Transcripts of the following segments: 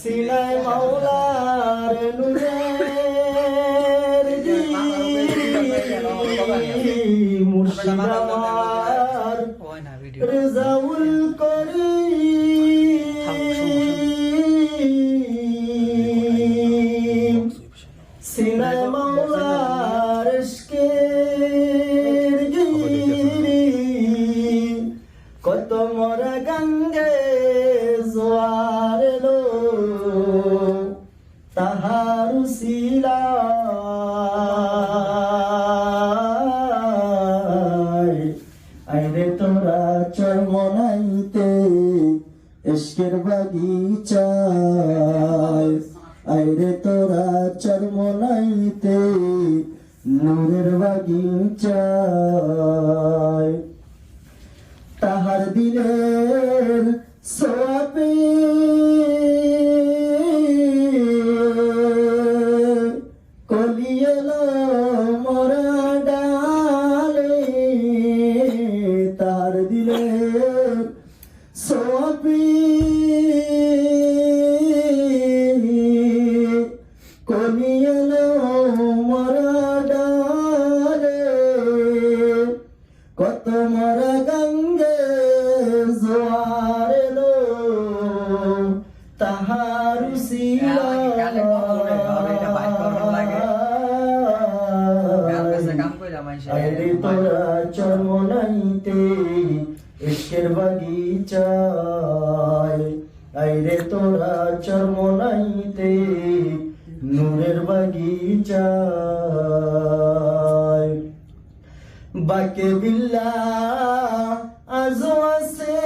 Sinai মাওলার নূরের মুর্শিদ কত মরা গঙ্গে জোয়ার তাহার শিলা আইরে তোরা চরমনাইতে এসকের বাগিচায় আইরে তোরা চরমনাইতে নূরের বাগিচায় দিলের সোয়াবে তোরা বাগিচায়। আইরে তোরা চরমনাইতে নূরের বাগিচায়। বাকে বিল্লা আজো আছে।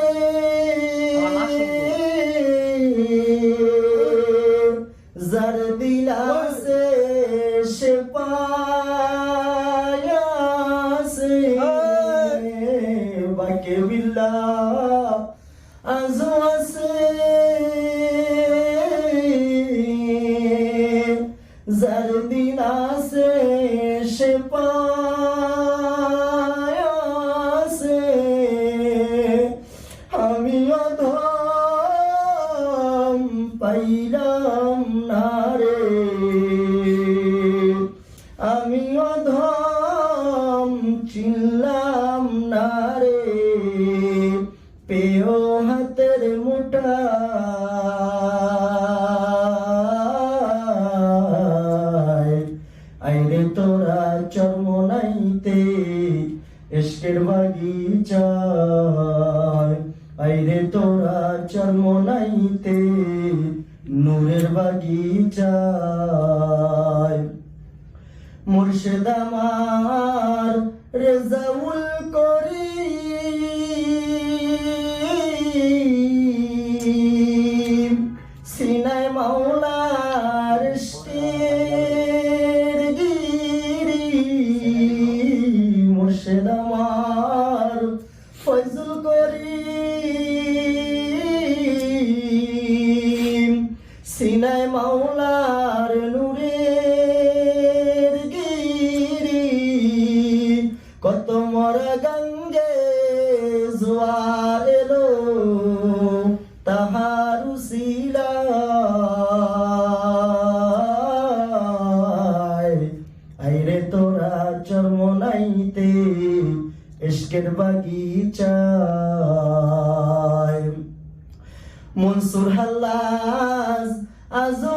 যার দিলাসে সে পায়াসে যার দিলাসে সে পায়াসে এসকের বাগিচায়। আইরে তোরা চর্ম নাইতে নূরের বাগিচায়। মুর্শিদ আমার রেজাউল করি সিনাই মাওলার নূরের গিরি। কত মর গঙ্গে জোয়ার এলো, তাহারু শিলায় আইরে তোরা চরমনাইতে ইশকের বাগিচায় মনসুর হাল্লাজ আজও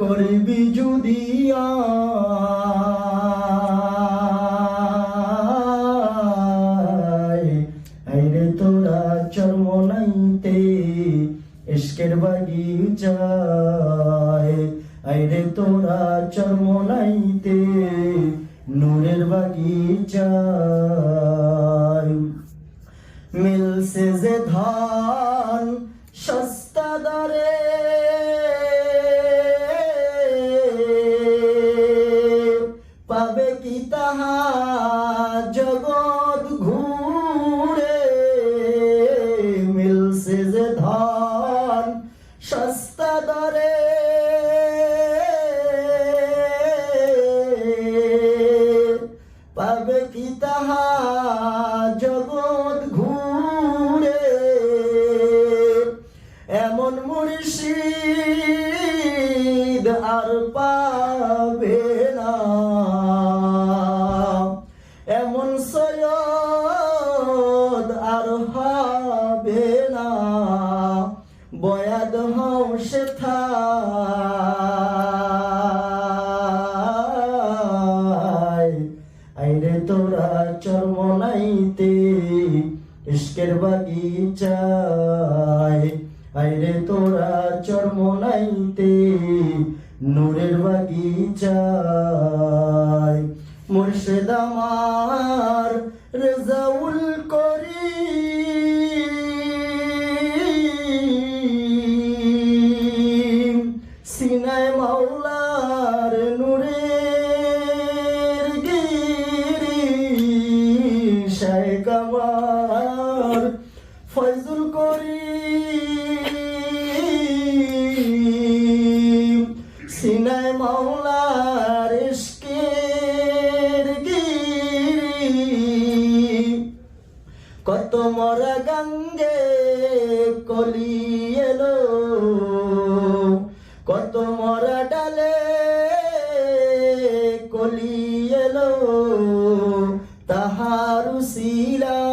করবি যুদিয়া আইরে তোরা চর্ম নাইতে, ইশকের বাগিচায় আইরে তোরা চরমনাইতে নূরের বাগিচায় মিলছে যে ধান, সস্তা love. আইরে তোরা চর্ম নাইতে ইস্কের বাগিচায় আইরে তোরা চর্ম নাইতে, নূরের বাগিচায় মুর্শেদ আমার, রেজাউল মাওলার ইশকের গিরি। কত মরা গঙ্গে কলি এলো। কত মরা ডালে কলি এলো। তাহারু শিলায়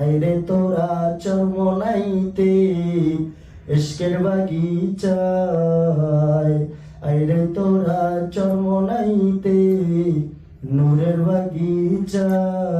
আইরে ইশকের বাগিচায় আইরে তোরা চর্ম নাইতে নূরের বাগিচায়।